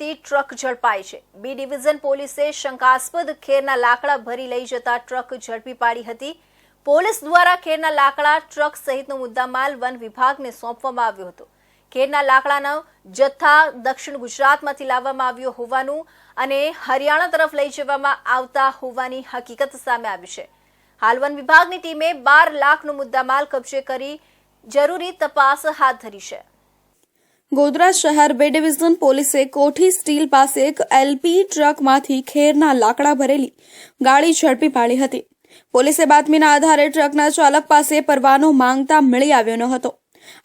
જતી ટ્રક ઝડપાઈ છે. બી ડિવિઝન પોલીસે શંકાસ્પદ ખેરના લાકડા ભરી લઈ જતા ટ્રક ઝડપી પાડી હતી. પોલીસ દ્વારા ખેરના લાકડા ટ્રક સહિતનો મુદ્દામાલ વન વિભાગને સોંપવામાં આવ્યો હતો. ખેરના લાકડાનો જથ્થા દક્ષિણ ગુજરાતમાંથી લાવવામાં આવ્યો હોવાનું અને હરિયાણા તરફ લઈ જવામાં આવતા હોવાની હકીકત સામે આવી છે. હાલ વન વિભાગની ટીમે બાર લાખનો મુદ્દામાલ કબજે કરી જરૂરી તપાસ હાથ ધરી છે. ગોધરા શહેર બે ડિવિઝન પોલીસે કોઠી સ્ટીલ પાસે એક એલપી ટ્રકમાંથી ખેરના લાકડા ભરેલી ગાડી ઝડપી પાડી હતી. પોલીસે બાતમીના આધારે ટ્રકના ચાલક પાસે પરવાનો માંગતા મળી આવ્યો ન હતો.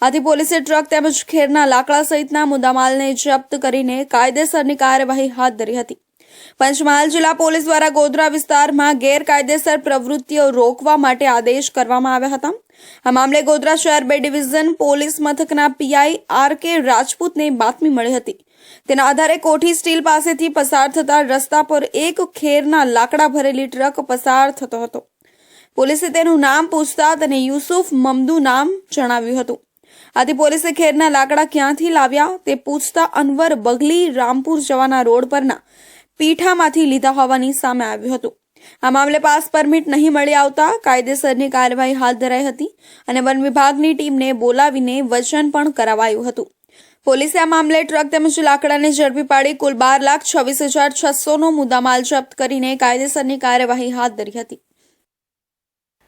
આથી પોલીસે ટ્રક તેમજ ખેરના લાકડા સહિતના મુદ્દામાલને જપ્ત કરીને કાયદેસરની કાર્યવાહી હાથ ધરી હતી. પંચમહાલ જિલ્લા પોલીસ દ્વારા ગોધરા વિસ્તારમાં ગેરકાયદેસર પ્રવૃત્તિઓ રોકવા માટે આદેશ કરવામાં આવ્યા હતા. આ મામલે ગોધરા શહેર બે ડિવિઝન પોલીસ મથકના પીઆઈ આર કે રાજપૂતને બાતમી મળી હતી. તેના આધારે કોઠી સ્ટીલ પાસેથી પસાર થતા રસ્તા પર એક ખેરના લાકડા ભરેલી ટ્રક પસાર થતો હતો. પોલીસે તેનું નામ પૂછતા તેને યુસુફ મમદુ નામ જણાવ્યું હતું. આથી પોલીસે ખેરના લાકડા ક્યાંથી લાવ્યા તે પૂછતા અનવર બગલી રામપુર જવાના રોડ પરના પીઠામાંથી લીધા હોવાની સામે આવ્યું હતું. આ મામલે પાસ પરમિટ નહીં મળી આવતા કાયદેસરની કાર્યવાહી હાથ ધરાઈ હતી અને વન વિભાગની ટીમને બોલાવીને વચન પણ કરાવાયું હતું. પોલીસે આ મામલે ટ્રક તેમજ લાકડાને ઝડપી પાડી કુલ બાર લાખ છવ્વીસ હજાર છસોનો મુદ્દામાલ જપ્ત કરીને કાયદેસરની કાર્યવાહી હાથ ધરી હતી.